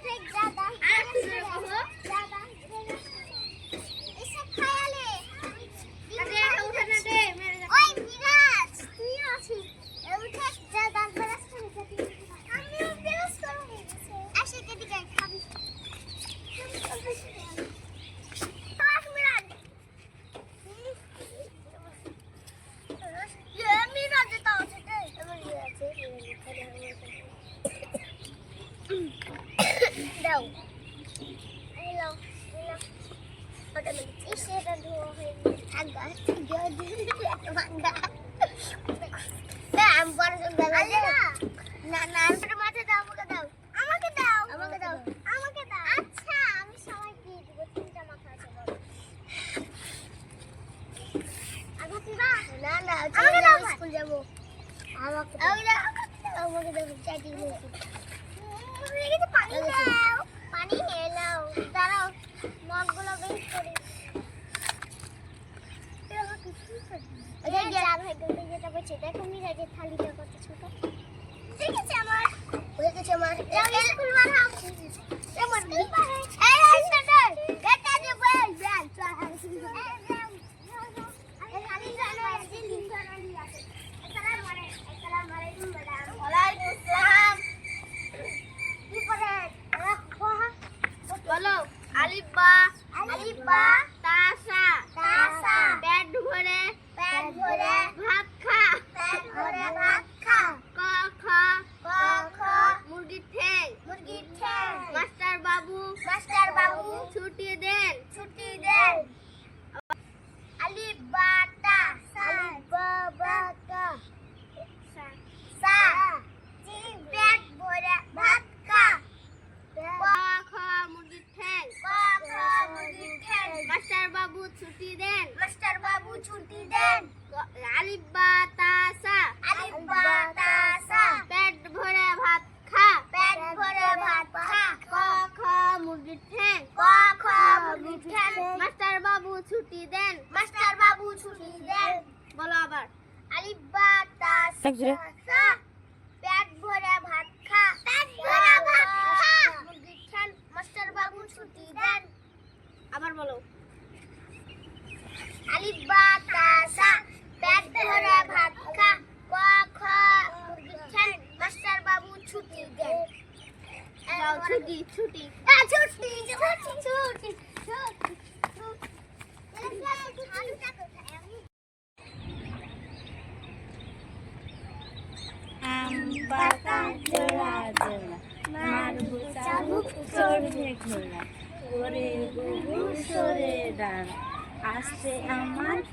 take দাও। আমাকে দাও। আমাকে দাও। আমাকে দাও। আমাকে দাও। আচ্ছা আমি সবাইকে দিয়ে দিব। তিনটা মাথা আছে দিবা না না আমাকে দাও স্কুল যাব। আমাকে দাও। আমাকে দাও চাটি পানি দাও। যেটা বলছে দেখো মিরাজের থালিটা কত ছোট ঠিক আছে আমার হয়ে গেছে আমার স্কুল বানাও এমন এই এই স্টার্টার এটা যে বল ব্যান চল আমি শুরু করি এই খালি জানো এই লিঙ্ক করালি আছে আসসালামু আলাইকুম আসসালামু আলাইকুম ম্যাডাম ওয়ালাইকুম আসসালাম কি করে বলো আলিফ বা আলিফ বা তাসা তাসা পেট ভরে পেট ভরে ভাত খা পেট ভরে ভাত খা ক খ ক খ মুরগির ঠ্যাং মুরগির ঠ্যাং মাস্টার বাবু মাস্টার বাবু ছুটি দেন ছুটি দেন। আলিফ বা তা আলিফ সা পেট ভরে খা। মুরগির ঠ্যাং। ক খ মুরগির ঠ্যাং। ছুটি দেন। মাস্টার বাবু ছুটি দেন। আলিফ তা সা আলিফ বা তা সা পেট ভরে ভাত খা পেট ভরে ভাত খা ক খ মুরগির ঠ্যাং ক খ মুরগির ঠ্যাং মাস্টার বাবু ছুটি দেন। মাস্টার বাবু ছুটি দেন। বলো আবার। আলিফ বা তা সা পেট ভরে ভাত খা। পেট ভরে ভাত খা। মুরগির ঠ্যাং মাস্টার বাবু ছুটি দেন। আবার বলো। আলিফ বা তা সা পেট ভরে ভাত খা ক খ মুরগির ঠ্যাং মাস্টার বাবু ছুটি দেন। ছুটি ছুটি। ছুটি ছুটি ছুটি আম পাতা জোড়া জোড়া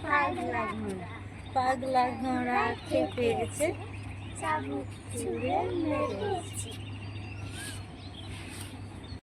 পাগলা ঘোড়া পাগলা ঘোড়া খেপেছে চাবুক ছুঁড়ে মেরেছে